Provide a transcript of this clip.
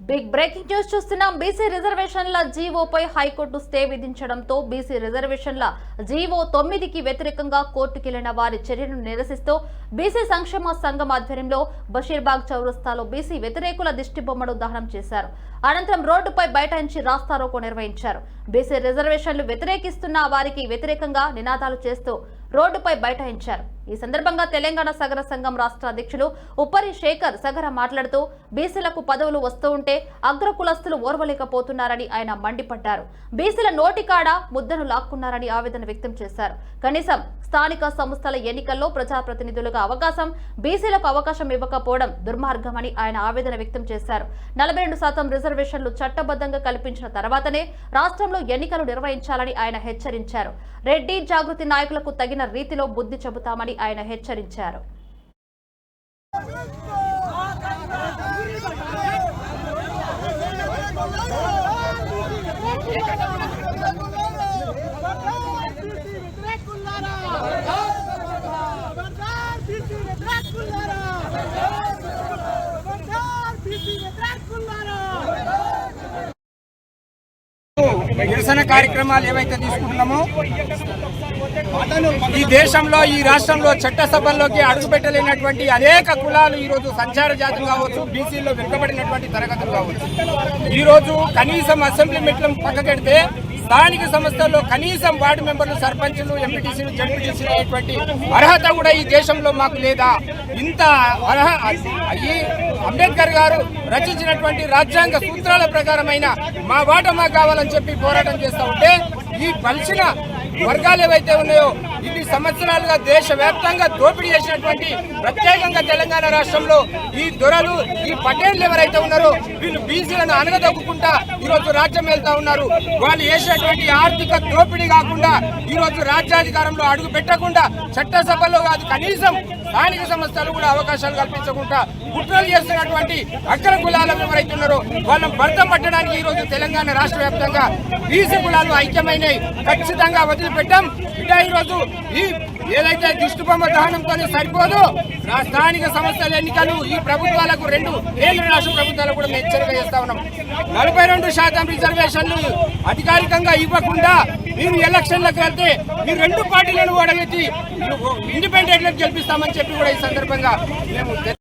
Big breaking news చూస్తున్నాం. BC రిజర్వేషన్ల జీవోపై హైకోర్టు స్టే విధించడంతో బీసీ రిజర్వేషన్ల జీవో తొమ్మిదికి వ్యతిరేకంగా కోర్టుకెళ్ళిన వారి చర్యను నిరసిస్తూ బీసీ సంక్షేమ సంఘం ఆధ్వర్యంలో బషీర్బాగ్ చౌరస్తాలో బీసీ వ్యతిరేకుల దిష్టిబొమ్మను దహనం చేశారు. అనంతరం రోడ్డుపై బైఠాయించి రాస్తారోకో నిర్వహించారు. బీసీ రిజర్వేషన్లు వ్యతిరేకిస్తున్న వారికి వ్యతిరేకంగా నినాదాలు చేస్తూ రోడ్డుపై బైఠాయించారు. ఈ సందర్భంగా తెలంగాణ సగర సంఘం రాష్ట్ర అధ్యక్షులు ఉప్పరి శేఖర్ సగర మాట్లాడుతూ బీసీలకు పదవులు వస్తూ ఉంటే అగ్ర కులస్తులు ఓర్వలేకపోతున్నారని ఆయన మండిపడ్డారు. బీసీల నోటికాడ ముద్దను లాక్కున్నారని ఆవేదన వ్యక్తం చేశారు. కనీసం స్థానిక సంస్థల ఎన్నికల్లో ప్రజాప్రతినిధులుగా అవకాశం బీసీలకు అవకాశం ఇవ్వకపోవడం దుర్మార్గమని ఆయన ఆవేదన వ్యక్తం చేశారు. నలభై రెండు శాతం రిజర్వేషన్లు చట్టబద్ధంగా కల్పించిన తర్వాతనే రాష్ట్రంలో ఎన్నికలు నిర్వహించాలని ఆయన హెచ్చరించారు. రెడ్డి జాగృతి నాయకులకు తగిన రీతిలో బుద్ధి చెబుతామని ఆయన హెచ్చరించారు. నిరసన కార్యక్రమాలు ఏవైతే తీసుకుంటున్నామో ఈ దేశంలో ఈ రాష్ట్రంలో చట్టసభల్లోకి అడుగుపెట్టలేనటువంటి అనేక కులాలు ఈ రోజు సంచార జాతులు కావచ్చు బీసీలో వెనుకబడినటువంటి తరగతులు కావచ్చు. ఈరోజు కనీసం అసెంబ్లీ మెట్లను పక్కకెడితే స్థానిక సంస్థల్లో కనీసం వార్డు మెంబర్లు సర్పంచులు ఎంపీటీసీలు జడ్పీటీసీలు అనేటువంటి అర్హత కూడా ఈ దేశంలో మాకు లేదా. ఇంత అర్హ ఈ అంబేద్కర్ గారు రచించినటువంటి రాజ్యాంగ సూత్రాల ప్రకారమైన మా వాట మాకు కావాలని చెప్పి పోరాటం చేస్తూ ఉంటే ఈ బలిసిన వర్గాలు ఏవైతే ఉన్నాయో ఇది సంవత్సరాలుగా దేశవ్యాప్తంగా దోపిడీ చేసినటువంటి ప్రత్యేకంగా తెలంగాణ రాష్ట్రంలో ఈ దొరలు ఈ పటేళ్ళు ఎవరైతే ఉన్నారో వీళ్ళు బీసీలను అనగదొక్కుంటా ఈ రోజు రాజ్యం వెళ్తా ఉన్నారు. వాళ్ళు చేసినటువంటి ఆర్థిక దోపిడీ కాకుండా ఈ రోజు రాజ్యాధికారంలో అడుగు పెట్టకుండా చట్టసభలో కాదు కనీసం స్థానిక సంస్థలు కూడా అవకాశాలు కల్పించకుండా కుట్రలు చేస్తున్నటువంటి అగ్ర కులాలు ఎవరైతే ఉన్నారో వాళ్ళని భర్తం పట్టడానికి ఈరోజు తెలంగాణ రాష్ట్ర వ్యాప్తంగా బీసీ కులాలు ఐక్యమైనవి. ఖచ్చితంగా వదిలిపెట్టాం. ఇట ఈ రోజు ఏదైతే దిష్టిబొమ్మ దహనంతో సరిపోదు నా స్థానిక సంస్థల ఎన్నికలు ఈ ప్రభుత్వాలకు రెండు కేంద్ర రాష్ట్ర ప్రభుత్వాలకు కూడా మేము హెచ్చరిక చేస్తా ఉన్నాం. నలభై రెండు శాతం రిజర్వేషన్లు అధికారికంగా ఇవ్వకుండా మీరు ఎలక్షన్లకు వెళ్తే ఈ రెండు పార్టీలను ఓడగెత్తి ఇండిపెండెంట్లకు గెలిపిస్తామని చెప్పి కూడా ఈ సందర్భంగా మేము